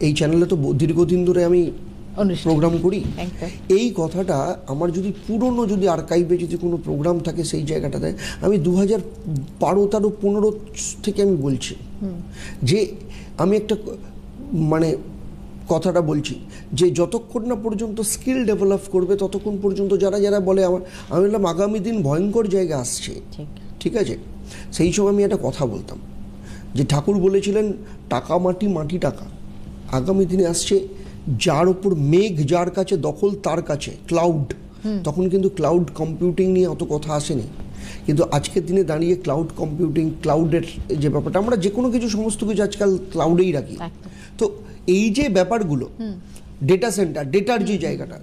এই চ্যানেলে তো দীর্ঘদিন ধরে আমি প্রোগ্রাম করি। এই কথাটা আমার যদি পুরনো যদি আর্কাইভে যদি কোনো প্রোগ্রাম থাকে সেই জায়গাটাতে আমি দু হাজার বারো তেরো পনেরো থেকে আমি বলছি। যে আমি একটা মানে কথাটা বলছি যে যতক্ষণ না পর্যন্ত স্কিল ডেভেলপ করবে ততক্ষণ পর্যন্ত যারা যারা বলে আমার আমি বললাম আগামী দিন ভয়ঙ্কর জায়গা আসছে। ঠিক। আছে? সেই সময় আমি একটা কথা বলতাম। যে ঠাকুর বলেছিলেন টাকা মাটি মাটি টাকা। আগামী দিনে আসছে যার উপর মেঘ যার কাছে দখল তার কাছে ক্লাউড তখন কিন্তু ক্লাউড কম্পিউটিং নিয়ে অত কথা আসেনি। কিন্তু আজকের দিনে দাঁড়িয়ে ক্লাউড কম্পিউটিং ক্লাউডের যে ব্যাপারটা আমরা যে কোনো কিছু সমস্ত কিছু আজকাল ক্লাউডেই রাখি। তো এই যে ব্যাপারগুলো ডেটা সেন্টার ডেটার যে জায়গাটা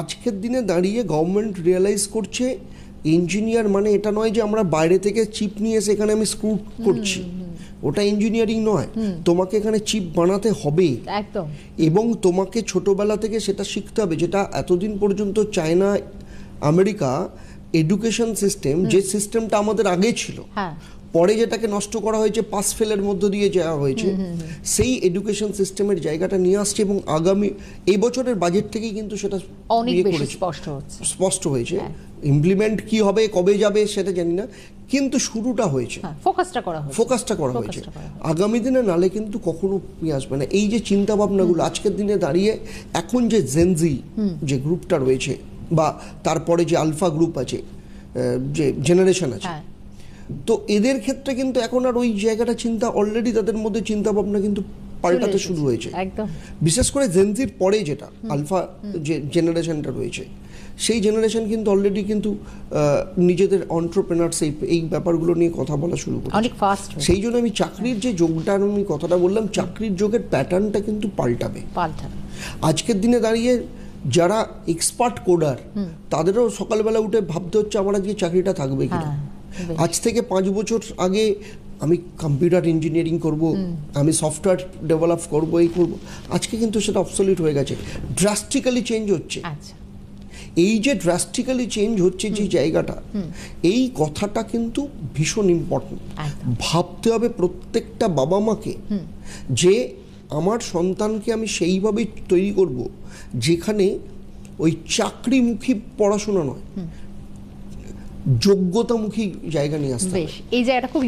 আজকের দিনে দাঁড়িয়ে গভর্নমেন্ট রিয়েলাইজ করছে ইঞ্জিনিয়ার মানে এটা নয় যে আমরা বাইরে থেকে চিপ নিয়ে এসে এখানে আমি স্ক্রু করছি। ওটা ইঞ্জিনিয়ারিং নয়। তোমাকে এখানে চিপ বানাতে হবে একদম। এবং তোমাকে ছোটবেলা থেকে সেটা শিখতে হবে যেটা এতদিন পর্যন্ত চায়না আমেরিকা এডুকেশন সিস্টেম যে সিস্টেমটা আমাদের আগে ছিল। হ্যাঁ। পরে যেটাকে নষ্ট করা হয়েছে পাস ফেলের মধ্য দিয়ে যাওয়া হয়েছে সেই এডুকেশন সিস্টেমের জায়গাটা নিয়ে আসছে এবং আগামী এই বছরের বাজেট থেকেই কিন্তু সেটা অনেক ইয়ে। স্পষ্ট হচ্ছে। স্পষ্ট হয়েছে। হ্যাঁ। ইমপ্লিমেন্ট কি হবে কবে যাবে সেটা জানি না। কিন্তু শুরুটা হয়েছে। হ্যাঁ ফোকাসটা করা হয়েছে। ফোকাসটা করা হয়েছে। আগামী দিনে নালে কিন্তু কখনো আসবে না। এই যে চিন্তা ভাবনাগুলো আজকের দিনে দাঁড়িয়ে এখন যে জেনজি যে গ্রুপটা রয়েছে বা তারপরে যে আলফা গ্রুপ আছে যে জেনারেশন আছে হ্যাঁ। তো এদের ক্ষেত্রে কিন্তু এখন আর ওই জায়গাটা চিন্তা অলরেডি তাদের মধ্যে চিন্তা ভাবনা কিন্তু পাল্টাতে শুরু হয়েছে। বিশেষ করে জেনজির পরে যেটা আলফা যে জেনারেশনটা রয়েছে সেই জেনারেশন কিন্তু অলরেডি কিন্তু নিজেদের অন্টারপ্রেনার্স এই এই ব্যাপারগুলো নিয়ে কথা বলা শুরু করে অনেক ফাস্ট সেই জন্য আমি চাকরির যে যোগটা আমি কথাটা বললাম চাকরির যোগের প্যাটার্নটা কিন্তু পাল্টাবে। পাল্টা আজকের দিনে দাঁড়িয়ে যারা এক্সপার্ট কোডার তাদেরও সকালবেলা উঠে ভাবতে হচ্ছে আমার আজকে চাকরিটা থাকবে কিনা? হ্যাঁ, আজ থেকে পাঁচ বছর আগে আমি কম্পিউটার ইঞ্জিনিয়ারিং করব আমি সফটওয়্যার ডেভেলপ করব এই করব। আজকে কিন্তু সেটা অবসলিট হয়ে গেছে। ড্রাস্টিক্যালি চেঞ্জ হচ্ছে। আচ্ছা। এই যে ড্রাস্টিক্যালি চেঞ্জ হচ্ছে যে জায়গাটা এই কথাটা কিন্তু ভীষণ ইম্পর্টেন্ট ভাবতে হবে প্রত্যেকটা বাবা মাকে যে আমার সন্তানকে আমি সেইভাবেই তৈরি করব যেখানে ওই চাকরিমুখী পড়াশোনা নয় যোগ্যতামুখী জায়গা নিয়ে আসতে এই জায়গাটা খুব